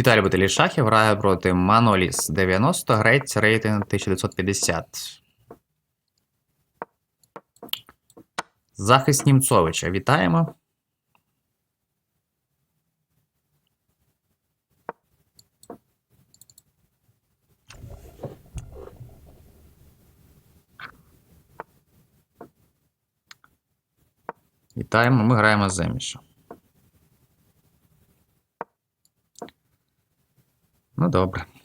Віталій Баталій Шахів грає проти Маноліс 90, грець рейтинг 1950. Захист Німцовича. Вітаємо. Вітаємо, ми граємо за Міша. Ну,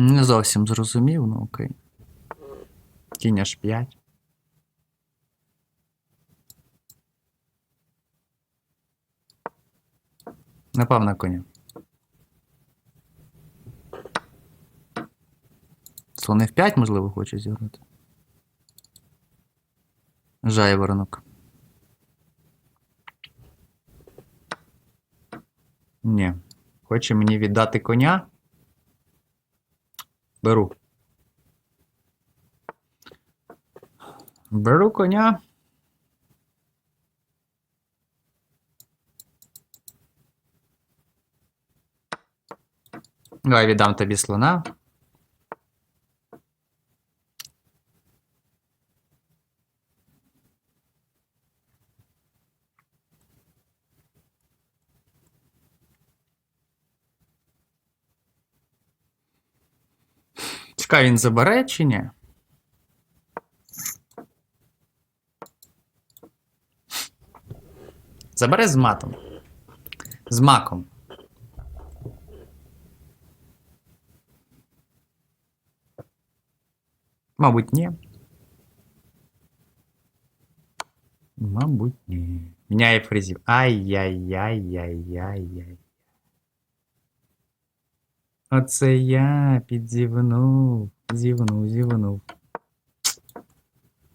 Не зовсім зрозумів, ну окей. Кінь аж 5. Напав на коня. Слон F5, можливо, хоче зіграти. Жайворонок. Ні. Хоче мені віддати коня. Беру. Беру коня. Давай віддам тобі слона. Чекай, він забере? Забере з матом. З маком. Мабуть, ні. Мабуть, ні. Міняє фризів. Ай-яй-яй-яй-яй-яй. Оце я підзівнув. Зівнув, зівнув.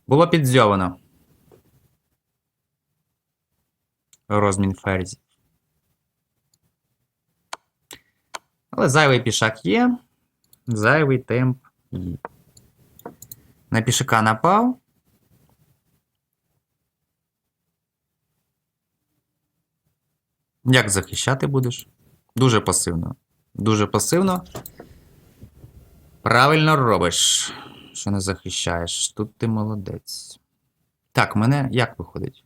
Було підзьовано. Розмін ферзів. Але зайвий пішак є. Зайвий темп є. На пішака напав. Як захищати будеш? Дуже пасивно. Дуже пасивно. Правильно робиш, що не захищаєш. Тут ти молодець. Так, мене як виходить?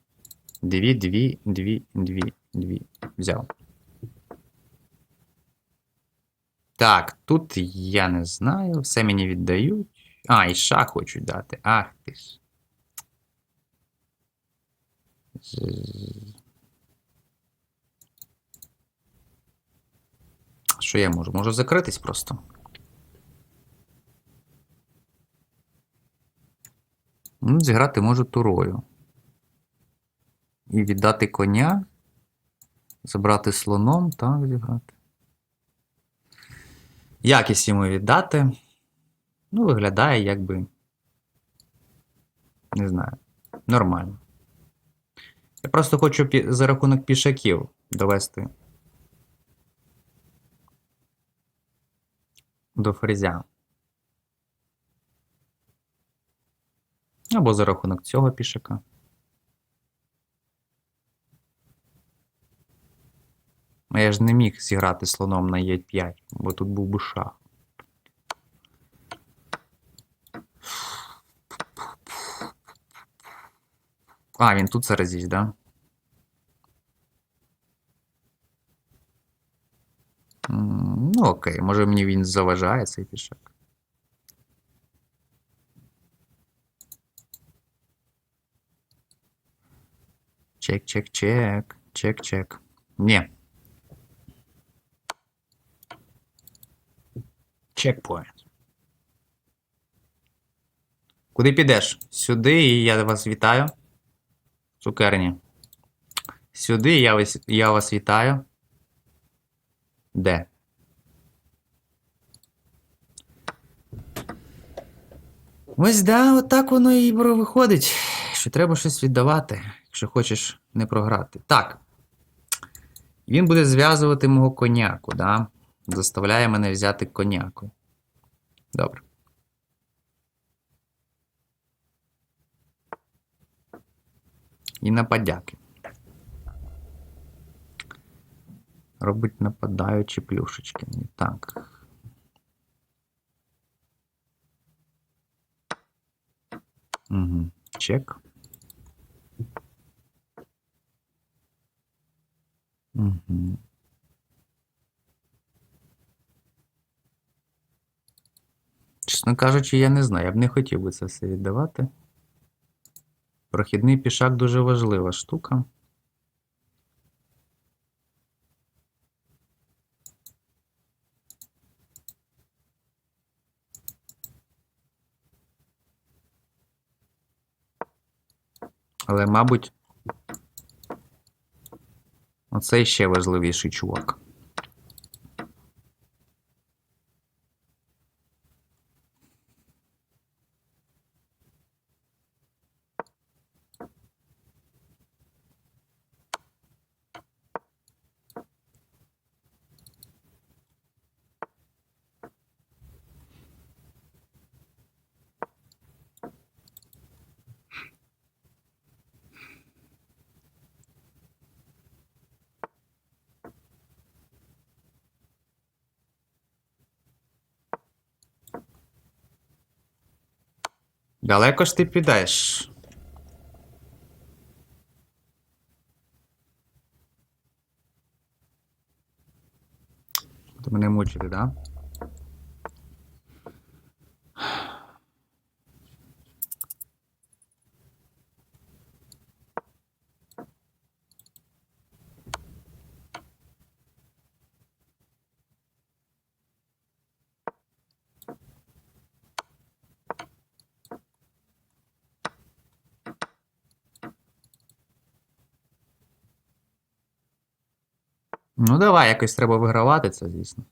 Дві, дві, дві, дві, дві. Взяв. Так, тут я не знаю. Все мені віддають. А, і ша хочуть дати. Ах ти ж. Що я можу? Можу закритись просто. Ну, зіграти можу турою. І віддати коня. Забрати слоном, так, зіграти. Якість йому віддати. Ну, виглядає якби. Не знаю. Нормально. Я просто хочу за рахунок пішаків довести до фрезя. Або за рахунок цього пішака. Я ж не міг зіграти слоном на Е5, бо тут був би шах. А, він тут зараз їсть, да? Ну, окей, може мені він заважає цей пішак. Чек, чек, чек. Чек, чек. Ні. Чекпоінт. Куди підеш? Сюди, і я вас вітаю. Цукерні. Сюди я вас, я вас вітаю. Де. Ось да, отак воно і виходить, що треба щось віддавати, якщо хочеш не програти. Так. Він буде зв'язувати мого коняку, да? заставляє мене взяти коняку. Добре. І нападяки. Робить нападаючі плюшечки. Так. Угу. Чек. Угу. Чесно кажучи, я не знаю. Я б не хотів би це все віддавати. Прохідний пішак дуже важлива штука. Але, мабуть, оцей ще важливіший чувак. Далеко ж ти підеш. Ти мене мучити, да? Ну, давай, якось треба вигравати це, звісно.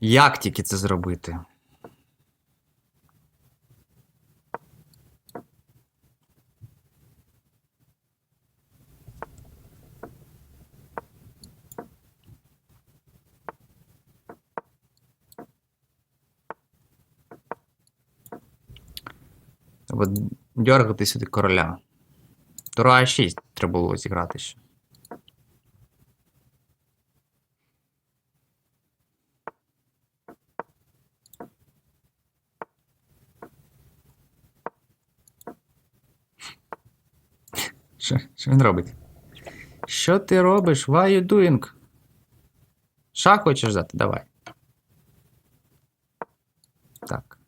Як тільки це зробити? Треба дергати сюди короля. Тура А6 треба було зіграти ще. Що, він робить? Що ти робиш? Why you doing? Шах хочеш дати? Давай. Так.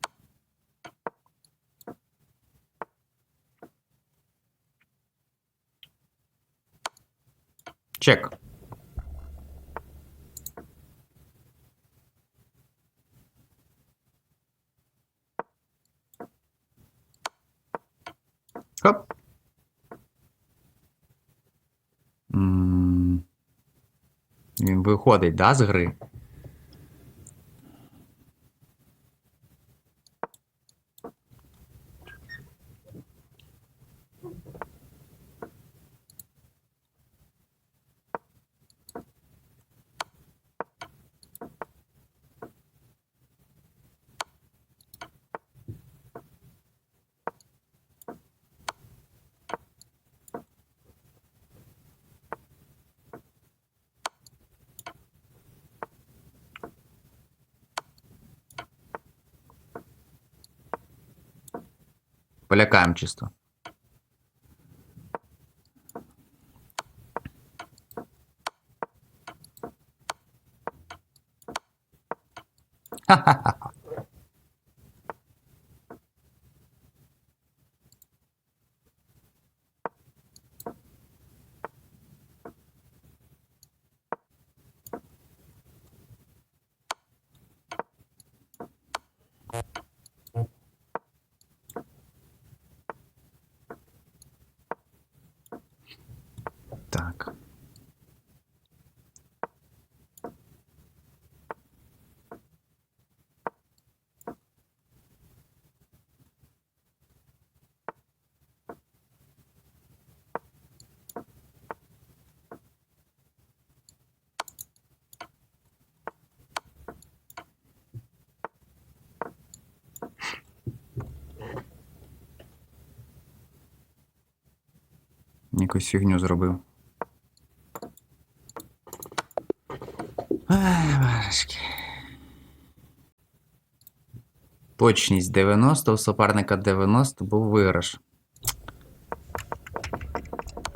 Чек. Виходить, да, з гри? Полякаємо чисто. Ха-ха-ха. Так. Якусь фігню зробив. Ай. Точність 90, у суперника 90 був виграш.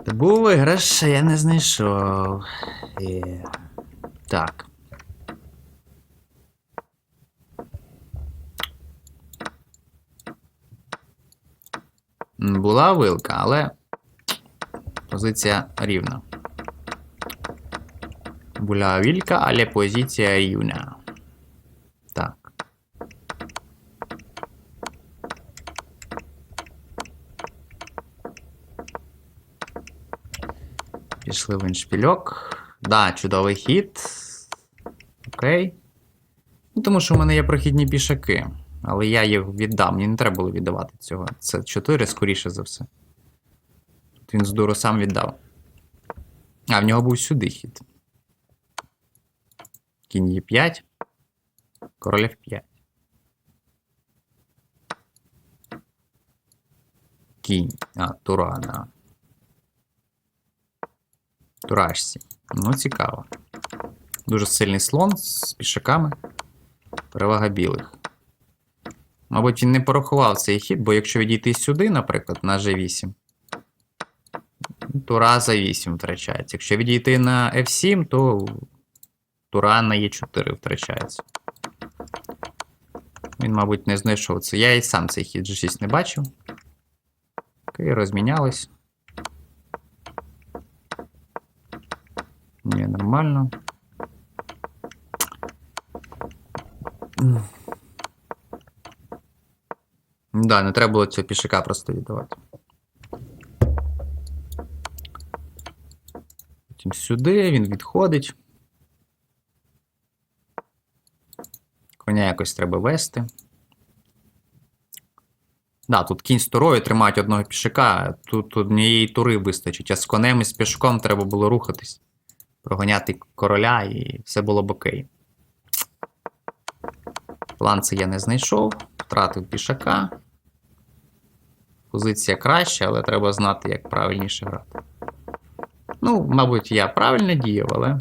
Та був виграш, а я не знайшов. Е, Так. Була вилка, але позиція рівна. Була вілька, але позиція рівна. Так. Пішли в іншпільок. Да, чудовий хід. Окей. Ну, тому що в мене є прохідні пішаки. Але я їх віддам. Мені не треба було віддавати цього. Це 4, скоріше за все. Він з дуру сам віддав. А, в нього був сюди хід. Кінь є 5. Король F5. Кінь. А, тура, да. Турашці. Ну, цікаво. Дуже сильний слон з пішаками. Перевага білих. Мабуть, він не порахував цей хід, бо якщо відійти сюди, наприклад, на G8, тура за 8 втрачається. Якщо відійти на F7, то тура на Е4 втрачається. Він, мабуть, не знайшов це. Я і сам цей хід G6 не бачив. Окей, розмінялись. Ні, нормально. Да, не треба було цього пішака просто віддавати. Потім сюди він відходить. Коня якось треба вести. Да, тут кінь з турою тримають одного пішака, тут однієї тури вистачить, а з конем і з пішком треба було рухатись, проганяти короля, і все було б окей. План це я не знайшов, втратив пішака. Позиція краща, але треба знати, як правильніше грати. Ну, мабуть, я правильно діяв, але.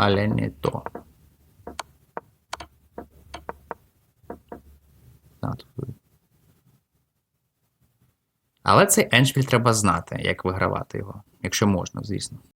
Але не то. Але цей еншпіль треба знати, як вигравати його, якщо можна, звісно.